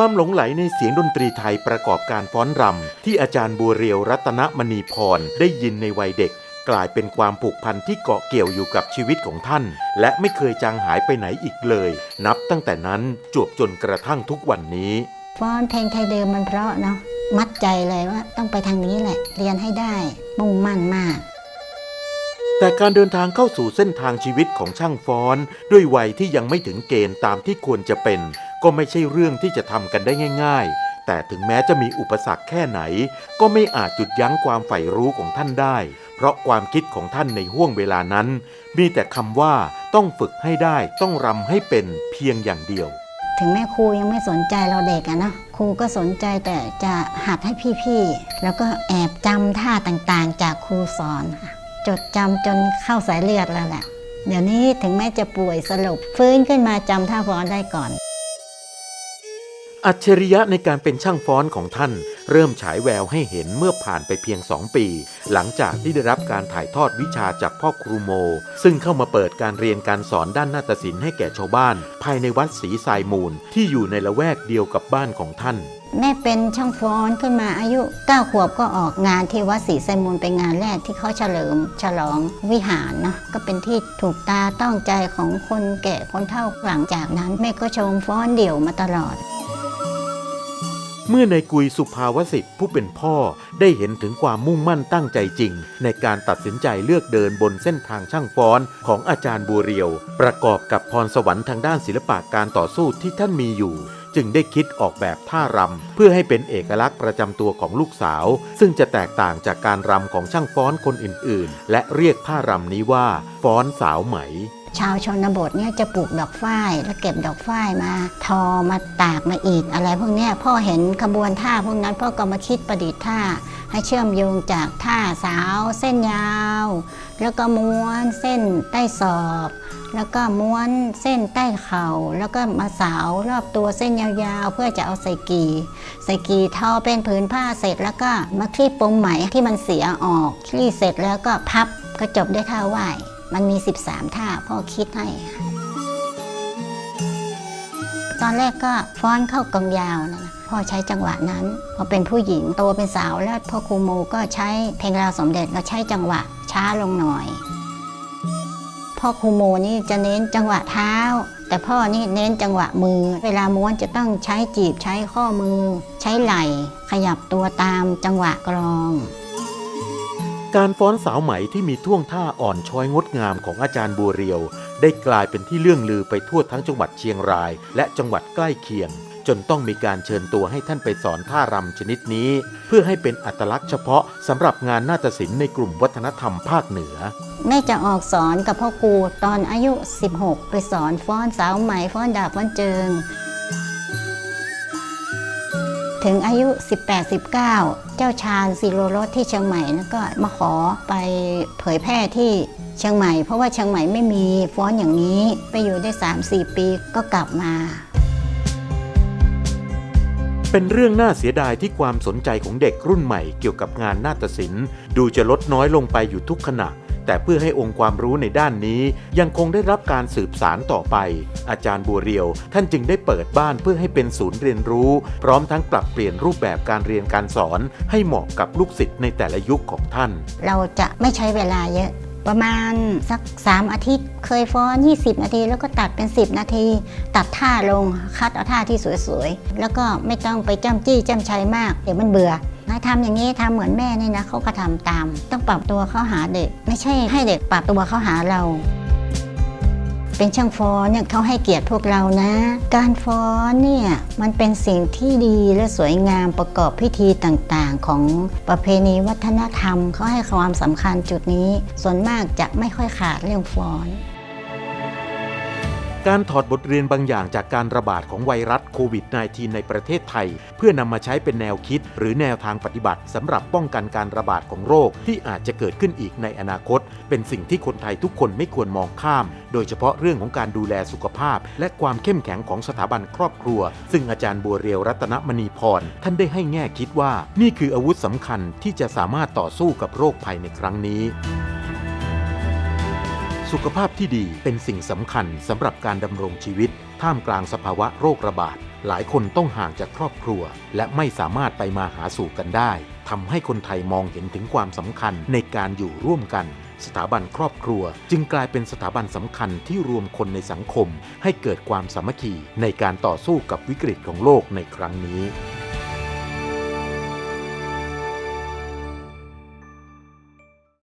ความหลงไหลในเสียงดนตรีไทยประกอบการฟ้อนรำที่อาจารย์บัวเรียวรัตนมณีพรได้ยินในวัยเด็ก กลายเป็นความผูกพันที่เกาะเกี่ยวอยู่กับชีวิตของท่าน และไม่เคยจางหายไปไหนอีกเลย นับตั้งแต่นั้นจวบจนกระทั่งทุกวันนี้ฟ้อนเพลงไทยเดิมมันเพราะเนาะมัดใจเลยว่าต้องไปทางนี้แหละ เรียนให้ได้มุ่งมั่นมาก แต่การเดินทางเข้าสู่เส้นทางชีวิตของช่างฟ้อน ด้วยวัยที่ยังไม่ถึงเกณฑ์ตามที่ควรจะเป็น ก็ไม่ใช่เรื่องที่จะทำกันได้ง่าย ๆ แต่ถึงแม้จะมีอุปสรรคแค่ไหน ก็ไม่อาจจุดยั้งความใฝ่รู้ของท่านได้ เพราะความคิดของท่านในห่วงเวลานั้น มีแต่คำว่าต้องฝึกให้ได้ต้องรำให้เป็นเพียงอย่างเดียว ถึงแม่ครูยังไม่สนใจเราเด็กอะเนาะครูก็สนใจแต่จะหัดให้พี่ๆแล้วก็แอบจำท่าต่างๆ จากครูสอนค่ะ จดจำจนเข้าสายเลือดแล้วแหละเดี๋ยวนี้ถึงแม้จะป่วยสลบฟื้นขึ้นมาจำท่าฟ้อนได้ก่อน อัจฉริยะในการเป็นช่างฟ้อนของท่าน เริ่มฉายแววให้เห็นเมื่อผ่านไปเพียงสองปี หลังจากที่ได้รับการถ่ายทอดวิชาจากพ่อครูโม ซึ่งเข้ามาเปิดการเรียนการสอนด้านนาฏศิลป์ให้แก่ชาวบ้าน ภายในวัดศรีทรายมูล ที่อยู่ในละแวกเดียวกับบ้านของท่าน แม่เป็นช่างฟ้อนขึ้นมาอายุ 9 ขวบก็ออกงานที่วัดศรีไซมูลเป็นงานแรกที่เขาเฉลิมฉลองวิหารเนาะก็เป็นที่ถูกตาต้องใจของคนแก่คนเฒ่าหลังจากนั้น แม่ก็ชมฟ้อนเดี่ยวมาตลอด เมื่อในกุยสุภาวสิทธิ์ผู้เป็นพ่อได้เห็นถึงความมุ่งมั่นตั้งใจจริง ในการตัดสินใจเลือกเดินบนเส้นทางช่างฟ้อนของอาจารย์บัวเรียว ประกอบกับพรสวรรค์ทางด้านศิลปะการต่อสู้ที่ท่านมีอยู่ จึงได้คิดออกแบบท่ารำเพื่อให้เป็นเอกลักษณ์ประจำตัวของลูกสาว ซึ่งจะแตกต่างจากการรำของช่างฟ้อนคนอื่น ๆ และเรียกท่ารำนี้ว่าฟ้อนสาวไหม ชาวชนบทเนี่ยจะปลูกดอกฝ้ายแล้วเก็บดอกฝ้ายมา ทอมาตากมาอีกอะไรพวกนี้พ่อเห็นขบวนท่าพวกนั้นพ่อก็มาคิดประดิษฐ์ท่า ให้เชื่อมโยงจากท่าสาว เส้นยาว แล้วก็ม้วนเส้นใต้ศอก แล้วก็ม้วนเส้นใต้เข่า แล้วก็มาสาวรอบตัวเส้นยาวๆ เพื่อจะเอาใส่กีใส่กีทอเป็นผืนผ้าเสร็จแล้วก็มาคลี่ปมไหมที่มันเสียออกคลี่เสร็จแล้วก็พับก็จบด้วยท่าไหว้ มันมี 13 ท่าพ่อคิดให้ ตอนแรกก็ฟ้อนเข้ากองยาวนะพ่อใช้จังหวะนั้น พอเป็นผู้หญิงโตเป็นสาวแล้วพ่อครูโมก็ใช้เพลงราวสมเด็จก็ใช้จังหวะช้าลงหน่อย พ่อครูโมนี่จะเน้นจังหวะเท้า แต่พ่อนี่เน้นจังหวะมือ เวลาม้วนจะต้องใช้จีบใช้ข้อมือ ใช้ไหล่ ขยับตัวตามจังหวะกลอง การฟ้อนสาวไหมที่มีท่วงท่าอ่อนช้อยงดงามของอาจารย์บัวเรียว ได้กลายเป็นที่เลื่องลือไปทั่วทั้งจังหวัดเชียงราย และจังหวัดใกล้เคียง จนต้องมีการเชิญตัวให้ท่านไปสอนท่ารำชนิดนี้ เพื่อให้เป็นอัตลักษณ์เฉพาะสำหรับงานนาฏศิลป์ในกลุ่มวัฒนธรรมภาคเหนือ แม่จะออกสอนกับพ่อครูตอนอายุ 16 ไปสอนฟ้อนสาวไหมฟ้อนดาบฟ้อนเจิง ถึงอายุ 18-19 เจ้าชาญศิโรรสที่เชียงใหม่นะก็มาขอไปเผยแพร่ที่เชียงใหม่ เพราะว่าเชียงใหม่ไม่มีฟ้อนอย่างนี้ไปอยู่ได้ 3-4 ปีก็กลับมาเป็นเรื่องน่าเสียดายที่ความสนใจของเด็กรุ่นใหม่เกี่ยวกับงานนาฏศิลป์ ดูจะลดน้อยลงไปอยู่ทุกขณะ แต่เพื่อให้องค์ความรู้ในด้านนี้ ยังคงได้รับการสืบสารต่อไป อาจารย์บัวเรียว ท่านจึงได้เปิดบ้านเพื่อให้เป็นศูนย์เรียนรู้ พร้อมทั้งปรับเปลี่ยนรูปแบบการเรียนการสอน ให้เหมาะกับลูกศิษย์ในแต่ละยุคของท่าน เราจะไม่ใช้เวลาเยอะประมาณสัก 3 อาทิตย์เคยฟ้อน 20 นาที แล้วก็ตัดเป็น 10 นาที ตัดท่าลงคัดเอาท่าที่สวยๆ แล้วก็ไม่ต้องไปจ้ำจี้จ้ำชัยมาก เดี๋ยวมันเบื่อ ทำอย่างนี้ทำเหมือนแม่นี่นะเขาก็ทำตาม ต้องปรับตัวเข้าหาเด็ก ไม่ใช่ให้เด็กปรับตัวเข้าหาเรา เป็นช่างฟ้อนเนี่ยเขาให้เกียรติพวกเรานะ การฟ้อนเนี่ยมันเป็นสิ่งที่ดีและสวยงามประกอบพิธีต่างๆ ของประเพณีวัฒนธรรมเขาให้ความสำคัญจุดนี้ ส่วนมากจะไม่ค่อยขาดเรื่องฟ้อน การถอดบทเรียนบางอย่างจากการระบาดของไวรัสโควิด -19 ในประเทศไทย เพื่อนำมาใช้เป็นแนวคิด หรือแนวทางปฏิบัติสำหรับป้องกันการระบาดของโรคที่อาจจะเกิดขึ้นอีกในอนาคต เป็นสิ่งที่คนไทยทุกคนไม่ควรมองข้าม โดยเฉพาะเรื่องของการดูแลสุขภาพ และความเข้มแข็งของสถาบันครอบครัว ซึ่งอาจารย์บัวเรียวรัตนมณีพรท่านได้ให้แง่คิดว่า นี่คืออาวุธสำคัญที่จะสามารถต่อสู้กับโรคภัยในครั้งนี้ สุขภาพที่ดีเป็นสิ่งสำคัญสำหรับการดำรงชีวิต ท่ามกลางสภาวะโรคระบาด หลายคนต้องห่างจากครอบครัว และไม่สามารถไปมาหาสู่กันได้ทำให้คนไทยมองเห็นถึงความสำคัญในการอยู่ร่วมกัน สถาบันครอบครัว จึงกลายเป็นสถาบันสำคัญที่รวมคนในสังคม ให้เกิดความสามัคคีในการต่อสู้กับวิกฤตของโลกในครั้งนี้